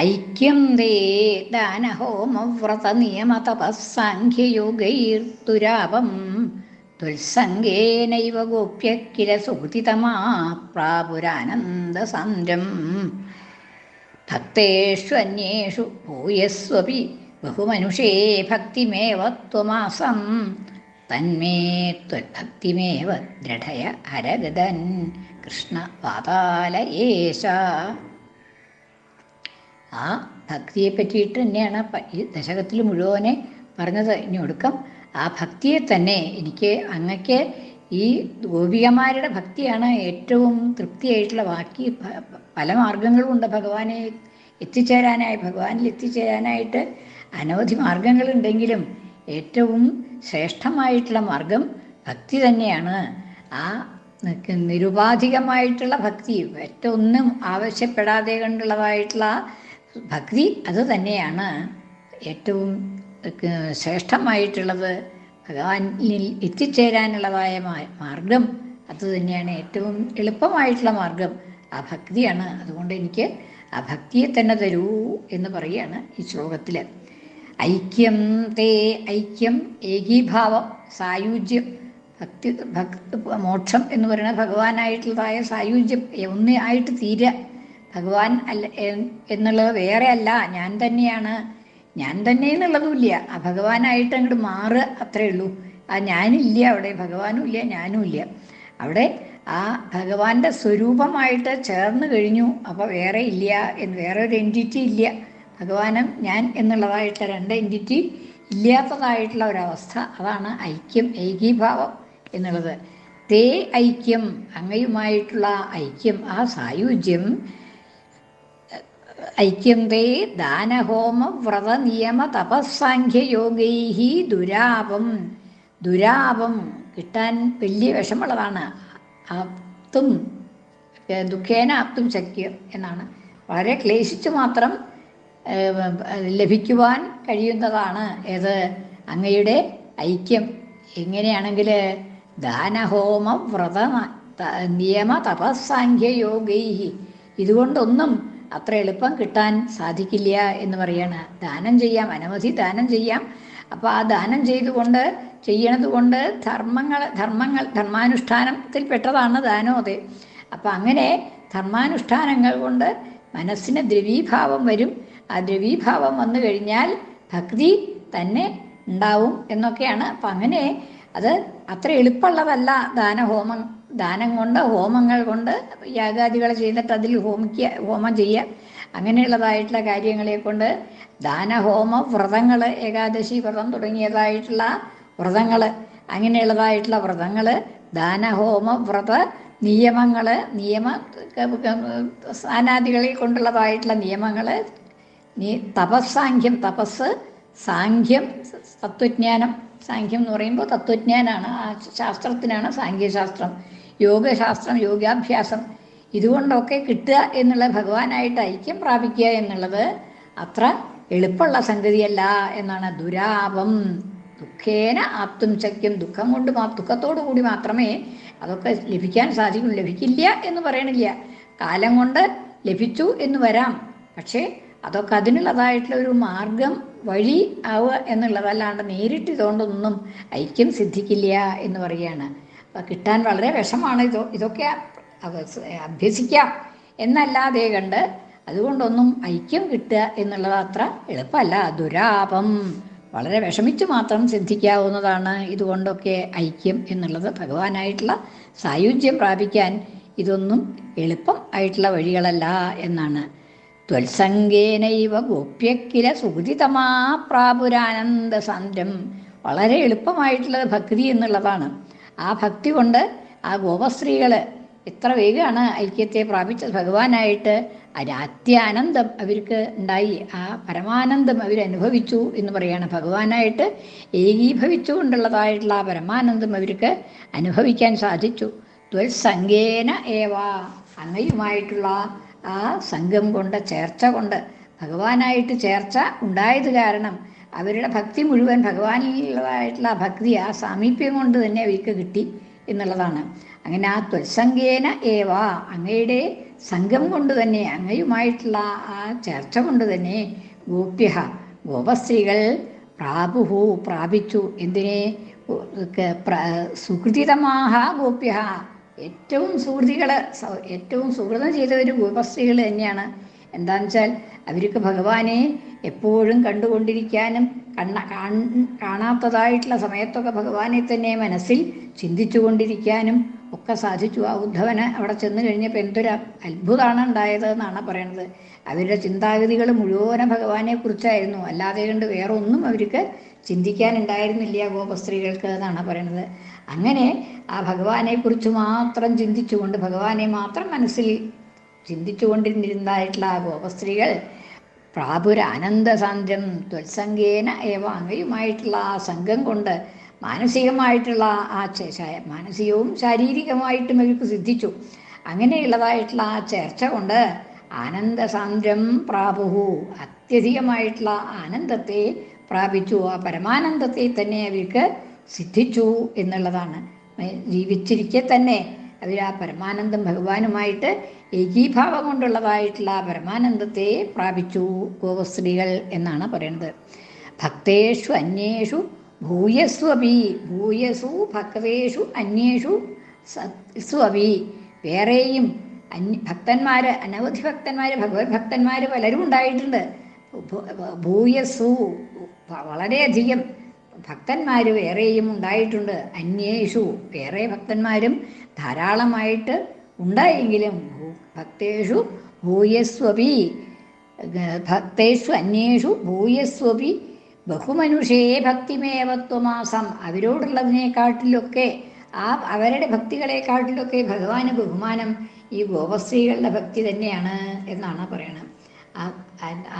ഐക്യം ദേ ദാനഹോമവ്രത നിയമതപസ്സാഖ്യയോഗൈർത്തുരാപം തുത്സംഗേനൈവ ഗോപ്യ കില സുഹൃതിതമാ പ്രാപുരാനന്ദസാന്ദ്രം ഭക്തേഷ്വന്യേഷു ഭൂയസ്വപി ബഹുമനുഷേ ഭക്തിമേവ ത്വമാസം. തന്മേ ത്വദ്ഭക്തിമേവ ദൃഢയ ഹരഗതൻ കൃഷ്ണ പാതാലയേശ. ആ ഭക്തിയെ പറ്റിയിട്ട് തന്നെയാണ് ഈ ദശകത്തിൽ മുഴുവനെ പറഞ്ഞത്. ഇനി ഒടുക്കം ആ ഭക്തിയെ തന്നെ എനിക്ക് അങ്ങക്ക് ഈ ഗോപികമാരുടെ ഭക്തിയാണ് ഏറ്റവും തൃപ്തിയായിട്ടുള്ള ബാക്കി പല മാർഗങ്ങളും ഉണ്ട്. ഭഗവാനെ എത്തിച്ചേരാനായി ഭഗവാനിൽ എത്തിച്ചേരാനായിട്ട് അനവധി മാർഗങ്ങളുണ്ടെങ്കിലും ഏറ്റവും ശ്രേഷ്ഠമായിട്ടുള്ള മാർഗം ഭക്തി തന്നെയാണ്. ആ നിരുപാധികമായിട്ടുള്ള ഭക്തി മറ്റൊന്നും ആവശ്യപ്പെടാതെ കണ്ടുള്ളതായിട്ടുള്ള ഭക്തി അത് തന്നെയാണ് ഏറ്റവും ശ്രേഷ്ഠമായിട്ടുള്ളത്. ഭഗവാനിൽ എത്തിച്ചേരാനുള്ളതായ മാർഗം അത് തന്നെയാണ് ഏറ്റവും എളുപ്പമായിട്ടുള്ള മാർഗം. ആ ഭക്തിയാണ്. അതുകൊണ്ട് എനിക്ക് ആ ഭക്തിയെ തന്നെ തരൂ എന്ന് പറയുകയാണ് ഈ ശ്ലോകത്തിൽ ഐക്യം തേ ഐക്യം ഏകീഭാവം സായുജ്യം. ഭക്തി ഭക്തി മോക്ഷം എന്ന് പറയുന്നത് ഭഗവാനായിട്ടുള്ളതായ സായുജ്യം ഒന്നേ ആയിട്ട് തീരുക ഭഗവാൻ അല്ല എന്നുള്ളത് വേറെ അല്ല ഞാൻ തന്നെയാണ്. ഞാൻ തന്നെ എന്നുള്ളതുമില്ല. ആ ഭഗവാനായിട്ട് അങ്ങോട്ട് മാറുക അത്രേ ഉള്ളൂ. ആ ഞാനില്ല അവിടെ ഭഗവാനും ഇല്ല ഞാനും ഇല്ല. അവിടെ ആ ഭഗവാന്റെ സ്വരൂപമായിട്ട് ചേർന്ന് കഴിഞ്ഞു. അപ്പോൾ വേറെ ഇല്ല എന്ന് വേറെ ഒരു എന്റിറ്റി ഇല്ല. ഭഗവാനും ഞാൻ എന്നുള്ളതായിട്ടുള്ള രണ്ട് എന്റിറ്റി ഇല്ലാത്തതായിട്ടുള്ള ഒരവസ്ഥ. അതാണ് ഐക്യം ഏകീഭാവം എന്നുള്ളത്. തേ ഐക്യം അങ്ങയുമായിട്ടുള്ള ഐക്യം ആ സായുജ്യം ഐക്യം തേ ദാനഹോമ വ്രതനിയമ തപസ്സാഖ്യയോഗൈ ദുരാപം. ദുരാപം കിട്ടാൻ വലിയ വിഷമുള്ളതാണ് ആപ്തും ദുഃഖേന ആപ്തും ശക്യം എന്നാണ്. വളരെ ക്ലേശിച്ച് മാത്രം ലഭിക്കുവാൻ കഴിയുന്നതാണ്. ഏത്? അങ്ങയുടെ ഐക്യം. എങ്ങനെയാണെങ്കിൽ ദാനഹോമ വ്രത നിയമ തപസ്സാഖ്യയോഗൈ ഇതുകൊണ്ടൊന്നും അത്ര എളുപ്പം കിട്ടാൻ സാധിക്കില്ല എന്ന് പറയാണ്. ദാനം ചെയ്യാം അനവധി ദാനം ചെയ്യാം. അപ്പോൾ ആ ദാനം ചെയ്തുകൊണ്ട് ചെയ്യണത് കൊണ്ട് ധർമ്മങ്ങൾ ധർമ്മങ്ങൾ ധർമാനുഷ്ഠാനത്തിൽ പെട്ടതാണ് ദാനം അതെ. അപ്പം അങ്ങനെ ധർമാനുഷ്ഠാനങ്ങൾ കൊണ്ട് മനസ്സിന് ദ്രവീഭാവം വരും. ആ ദ്രവീഭാവം വന്നു കഴിഞ്ഞാൽ ഭക്തി തന്നെ ഉണ്ടാവും എന്നൊക്കെയാണ്. അപ്പം അങ്ങനെ അത് അത്ര എളുപ്പമുള്ളതല്ല ദാനഹോമം ദാനം കൊണ്ട് ഹോമങ്ങൾ കൊണ്ട് യാഗാദികൾ ചെയ്തിട്ട് അതിൽ ഹോമിക്കുക ഹോമം ചെയ്യുക അങ്ങനെയുള്ളതായിട്ടുള്ള കാര്യങ്ങളെ കൊണ്ട് ദാനഹോമ വ്രതങ്ങൾ ഏകാദശി വ്രതം തുടങ്ങിയതായിട്ടുള്ള വ്രതങ്ങൾ അങ്ങനെയുള്ളതായിട്ടുള്ള വ്രതങ്ങൾ ദാനഹോമ വ്രത നിയമങ്ങൾ നിയമ സ്ഥാനാദികളെ കൊണ്ടുള്ളതായിട്ടുള്ള നിയമങ്ങൾ തപസ്സാഖ്യം തപസ് സാഖ്യം തത്വജ്ഞാനം സാഖ്യം എന്ന് പറയുമ്പോൾ തത്വജ്ഞാനാണ്. ആ ശാസ്ത്രത്തിനാണ് സാഖ്യശാസ്ത്രം. യോഗശാസ്ത്രം യോഗാഭ്യാസം ഇതുകൊണ്ടൊക്കെ കിട്ടുക എന്നുള്ള ഭഗവാനായിട്ട് ഐക്യം പ്രാപിക്കുക എന്നുള്ളത് അത്ര എളുപ്പമുള്ള സംഗതിയല്ല എന്നാണ്. ദുരാപം ദുഃഖേന ആപ്തും ശക്യം. ദുഃഖം കൊണ്ട് ദുഃഖത്തോടു കൂടി മാത്രമേ അതൊക്കെ ലഭിക്കാൻ സാധിക്കും. ലഭിക്കില്ല എന്ന് പറയണില്ല. കാലം കൊണ്ട് ലഭിച്ചു എന്ന് വരാം. പക്ഷേ അതൊക്കെ അതിനുള്ളതായിട്ടുള്ള ഒരു മാർഗം വഴി ആവുക എന്നുള്ളതല്ലാണ്ട് നേരിട്ട് ഇതുകൊണ്ടൊന്നും ഐക്യം സിദ്ധിക്കില്ല എന്ന് പറയുകയാണ്. അപ്പം കിട്ടാൻ വളരെ വിഷമാണ് ഇതോ ഇതൊക്കെ അഭ്യസിക്കാം എന്നല്ലാതെ കണ്ട് അതുകൊണ്ടൊന്നും ഐക്യം കിട്ടുക എന്നുള്ളത് അത്ര എളുപ്പമല്ല. ദുരാപം. വളരെ വിഷമിച്ച് മാത്രം സിദ്ധിക്കാവുന്നതാണ് ഇതുകൊണ്ടൊക്കെ ഐക്യം എന്നുള്ളത്. ഭഗവാനായിട്ടുള്ള സായുജ്യം പ്രാപിക്കാൻ ഇതൊന്നും എളുപ്പം ആയിട്ടുള്ള വഴികളല്ല എന്നാണ്. ത്വത്സംഗേനൈവ ഗോപ്യക്കില സുഹൃതിതമാ പ്രാപുരാനന്ദ സാന്ദ്രം വളരെ എളുപ്പമായിട്ടുള്ളത് ഭക്തി എന്നുള്ളതാണ്. ആ ഭക്തി കൊണ്ട് ആ ഗോപസ്ത്രീകൾ എത്ര വേഗമാണ് ഐക്യത്തെ പ്രാപിച്ചത്. ഭഗവാനായിട്ട് അരാത്യാനന്ദം അവർക്ക് ഉണ്ടായി. ആ പരമാനന്ദം അവരനുഭവിച്ചു എന്ന് പറയാണ്. ഭഗവാനായിട്ട് ഏകീഭവിച്ചുകൊണ്ടുള്ളതായിട്ടുള്ള ആ പരമാനന്ദം അവർക്ക് അനുഭവിക്കാൻ സാധിച്ചു. ത്വത്സംഗേന ഏവ. അങ്ങയുമായിട്ടുള്ള ആ സംഘം കൊണ്ട് ചേർച്ച കൊണ്ട് ഭഗവാനായിട്ട് ചേർച്ച ഉണ്ടായത് കാരണം അവരുടെ ഭക്തി മുഴുവൻ ഭഗവാനിലുള്ളതായിട്ടുള്ള ഭക്തി ആ സാമീപ്യം കൊണ്ട് തന്നെ അവർക്ക് കിട്ടി എന്നുള്ളതാണ്. അങ്ങനെ ആ ത്വത്സംഗേന ഏവാ അങ്ങയുടെ സംഘം കൊണ്ട് തന്നെ അങ്ങയുമായിട്ടുള്ള ആ ചേർച്ച കൊണ്ട് തന്നെ ഗോപ്യ ഗോപസ്ത്രീകൾ പ്രാപുഹു പ്രാപിച്ചു. എന്തിനെ? സുഹൃതിതമാഹ ഗോപ്യ ഏറ്റവും സുഹൃതികൾ ഏറ്റവും സുഹൃതം ചെയ്തവർ ഗോപസ്ത്രീകൾ തന്നെയാണ്. എന്താണെന്ന് വെച്ചാൽ അവർക്ക് ഭഗവാനെ എപ്പോഴും കണ്ടുകൊണ്ടിരിക്കാനും കണ്ണ കാണാത്തതായിട്ടുള്ള സമയത്തൊക്കെ ഭഗവാനെ തന്നെ മനസ്സിൽ ചിന്തിച്ചു കൊണ്ടിരിക്കാനും ഒക്കെ സാധിച്ചു. ആ ഉദ്ധവന് അവിടെ ചെന്ന് കഴിഞ്ഞപ്പോൾ എന്തൊരു അത്ഭുതമാണ് ഉണ്ടായത് എന്നാണ് പറയണത്. അവരുടെ ചിന്താഗതികൾ മുഴുവനെ ഭഗവാനെ കുറിച്ചായിരുന്നു. അല്ലാതെ കണ്ട് വേറെ ഒന്നും അവർക്ക് ചിന്തിക്കാനുണ്ടായിരുന്നില്ല ഗോപസ്ത്രീകൾക്ക് എന്നാണ് പറയണത്. അങ്ങനെ ആ ഭഗവാനെ കുറിച്ച് മാത്രം ചിന്തിച്ചുകൊണ്ട് ഭഗവാനെ മാത്രം മനസ്സിൽ ചിന്തിച്ചുകൊണ്ടിരുന്നിരുന്നതായിട്ടുള്ള ആ ഗോപസ്ത്രീകൾ പ്രാപുര ആനന്ദസാന്ദ്രം ത്വത്സംഗേന ഏവ അങ്ങയുമായിട്ടുള്ള ആ സംഘം കൊണ്ട് മാനസികമായിട്ടുള്ള ആ മാനസികവും ശാരീരികമായിട്ടും അവർക്ക് സിദ്ധിച്ചു. അങ്ങനെയുള്ളതായിട്ടുള്ള ആ ചേർച്ച കൊണ്ട് ആനന്ദസാന്ദ്രം പ്രാപുഹു അത്യധികമായിട്ടുള്ള ആനന്ദത്തെ പ്രാപിച്ചു. ആ പരമാനന്ദത്തെ തന്നെ അവർക്ക് സിദ്ധിച്ചു എന്നുള്ളതാണ്. ജീവിച്ചിരിക്കെ തന്നെ അതിൽ ആ പരമാനന്ദം ഭഗവാനുമായിട്ട് ഏകീഭാവം കൊണ്ടുള്ളതായിട്ടുള്ള ആ പരമാനന്ദത്തെ പ്രാപിച്ചു ഗോപസ്ത്രീകൾ എന്നാണ് പറയുന്നത് ഭക്തേഷു അന്യേഷു ഭൂയസ്വപി ഭൂയസു ഭക്തേഷു അന്യേഷു സ്വപി വേറെയും അന്യ ഭക്തന്മാർ അനവധി ഭക്തന്മാർ ഭഗവത് ഭക്തന്മാർ പലരും ഉണ്ടായിട്ടുണ്ട് ഭൂയസു വളരെയധികം ഭക്തന്മാർ വേറെയും ഉണ്ടായിട്ടുണ്ട്. അന്യേഷു വേറെ ഭക്തന്മാരും ധാരാളമായിട്ട് ഉണ്ടായെങ്കിലും ഭക്തേഷു ഭൂയസ്വപി ഭക്തേഷു അന്യേഷു ഭൂയസ്വപി ബഹുമനുഷ്യേ ഭക്തിമേവത്വമാസം അവരോടുള്ളതിനെക്കാട്ടിലൊക്കെ ആ അവരുടെ ഭക്തികളെക്കാട്ടിലൊക്കെ ഭഗവാന് ബഹുമാനം ഈ ഗോപസ്ത്രീകളുടെ ഭക്തി തന്നെയാണ് എന്നാണ് പറയണത്.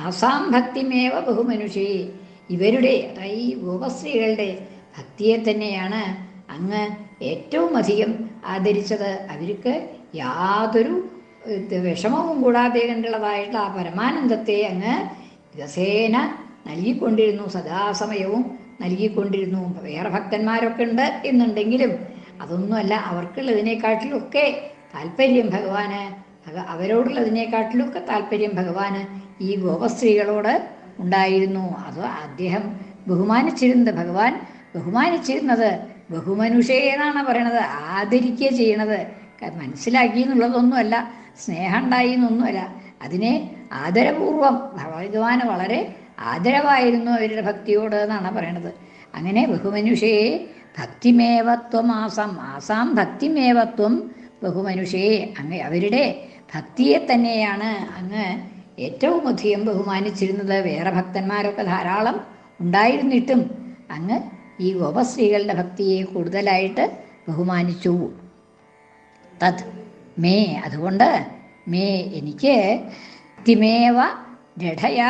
ആസാം ഭക്തിമേവ ബഹുമനുഷേ ഇവരുടെ അതായത് ഈ ഉപസ്ത്രീകളുടെ ഭക്തിയെ തന്നെയാണ് അങ്ങ് ഏറ്റവും അധികം ആദരിച്ചത്. അവർക്ക് യാതൊരു വിഷമവും കൂടാതെ കണ്ടുള്ളതായിട്ടുള്ള ആ പരമാനന്ദത്തെ അങ്ങ് ദിവസേന നൽകിക്കൊണ്ടിരുന്നു സദാസമയവും നൽകിക്കൊണ്ടിരുന്നു. വേറെ ഭക്തന്മാരൊക്കെ ഉണ്ട് എന്നുണ്ടെങ്കിലും അതൊന്നുമല്ല അവർക്കുള്ളതിനെക്കാട്ടിലൊക്കെ താല്പര്യം ഭഗവാന് അവരോടുള്ളതിനെക്കാട്ടിലൊക്കെ താല്പര്യം ഭഗവാന് ഈ ഗോപസ്ത്രീകളോട് ഉണ്ടായിരുന്നു. അത് അദ്ദേഹം ബഹുമാനിച്ചിരുന്നത് ഭഗവാൻ ബഹുമാനിച്ചിരുന്നത്. ബഹുമനുഷേ എന്നാണ് പറയണത്. ആദരിക്കുക ചെയ്യണത്. മനസ്സിലാക്കി എന്നുള്ളതൊന്നുമല്ല. സ്നേഹം ഉണ്ടായി എന്നൊന്നുമല്ല. അതിനെ ആദരപൂർവം ഭഗവാന് വളരെ ആദരവായിരുന്നു അവരുടെ ഭക്തിയോട് എന്നാണ് പറയണത്. അങ്ങനെ ബഹുമനുഷേ ഭക്തിമേവത്വം ആസാം. ആസാം ഭക്തിമേവത്വം ബഹുമനുഷേ അങ്ങ് അവരുടെ ഭക്തിയെ തന്നെയാണ് അങ്ങ് ഏറ്റവും അധികം ബഹുമാനിച്ചിരുന്നത് വേറെ ഭക്തന്മാരൊക്കെ ധാരാളം ഉണ്ടായിരുന്നിട്ടും അങ്ങ് ഈ ഗോപസ്ത്രീകളുടെ ഭക്തിയെ കൂടുതലായിട്ട് ബഹുമാനിച്ചു. തത് മേ അതുകൊണ്ട് മേ എനിക്ക് ഭക്തിമേവ ദൃഢയ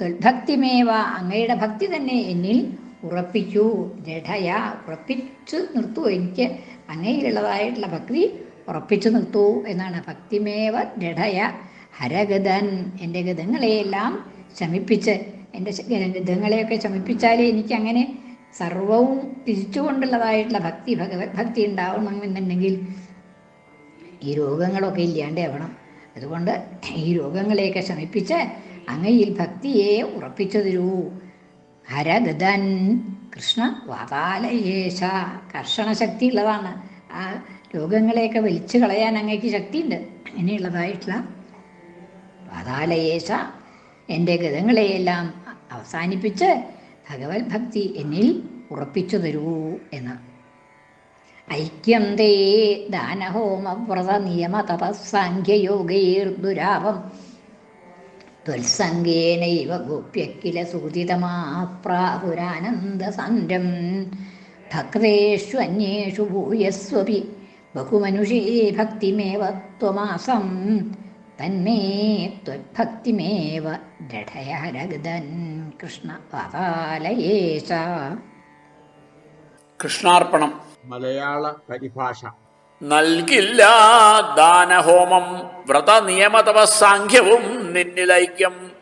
തൊൽഭക്തിമേവ അങ്ങയുടെ ഭക്തി തന്നെ എന്നിൽ ഉറപ്പിക്കൂ ദൃഢയ ഉറപ്പിച്ചു നിർത്തൂ. എനിക്ക് അങ്ങയിലുള്ളതായിട്ടുള്ള ഭക്തി ഉറപ്പിച്ചു നിർത്തൂ എന്നാണ്. ഭക്തിമേവ ദൃഢയ ഹരഗതൻ എന്റെ ഗതങ്ങളെയെല്ലാം ശമിപ്പിച്ച് എന്റെ ഗതങ്ങളെയൊക്കെ ശമിപ്പിച്ചാലേ എനിക്ക് അങ്ങനെ സർവവും തിരിച്ചുകൊണ്ടുള്ളതായിട്ടുള്ള ഭക്തി ഭഗവത് ഭക്തി ഉണ്ടാവണമെന്നുണ്ടെങ്കിൽ ഈ രോഗങ്ങളൊക്കെ ഇല്ലാണ്ടാവണം. അതുകൊണ്ട് ഈ രോഗങ്ങളെയൊക്കെ ശമിപ്പിച്ച് അങ്ങയിൽ ഭക്തിയെ ഉറപ്പിച്ചു തരൂ ഹരഗതൻ കൃഷ്ണ വാതാലയേശ കർഷണ ശക്തി ഉള്ളതാണ് ആ രോഗങ്ങളെയൊക്കെ വലിച്ചു കളയാൻ അങ്ങേക്ക് ശക്തിയുണ്ട്. അങ്ങനെയുള്ളതായിട്ടുള്ള വാതാലയേശ എന്റെ ഗതങ്ങളെയെല്ലാം അവസാനിപ്പിച്ച് ഭഗവത് ഭക്തി എന്നിൽ ഉറപ്പിച്ചു തരൂ എന്ന്. ഐക്യം തേ ദാനഹോമവ്രത നിയമ തപസ്സാഖ്യയോഗൈർദുരാപം ത്വത്സംഗേനൈവ ഗോപ്യക്കില കില സുഹൃതിതമാപ്രാപുരാനന്ദസാന്ദ്രം ഭക്തേഷു അന്യേഷു ഭൂയസ്വപി ബഹുമനുഷേ ഭക്തിമേവ ത്വമാസം. തന്മേ ത്വഭക്തിമേവ ദൃഢയരഗതൻ കൃഷ്ണ പാതാലയേശ കൃഷ്ണാർപ്പണം. മലയാള പരിഭാഷ. നൽകില്ല ദാനഹോമം വ്രത നിയമതപ സാഖ്യവും നിന്നിലൈക്യം.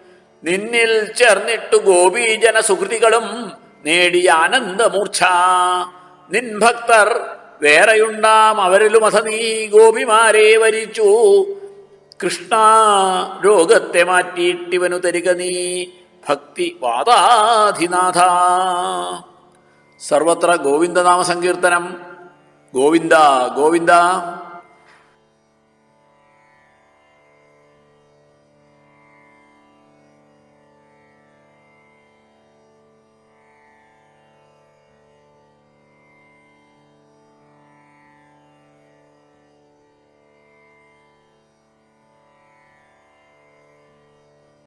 നിന്നിൽ ചേർന്നിട്ടു ഗോപീജന സുഹൃതികളും നേടിയ ആനന്ദമൂർച്ഛ. നിൻ ഭക്തർ വേറെയുണ്ടാം അവരിലും അഥ നീ ഗോപിമാരെ വരിച്ചു. കൃഷ്ണ രോഗത്തെ മാറ്റിയിട്ടിവനു തരിക നീ. ഭക്തി വാദാധിനാഥ. സർവത്ര ഗോവിന്ദനാമ സങ്കീർത്തനം ഗോവിന്ദ ഗോവിന്ദ.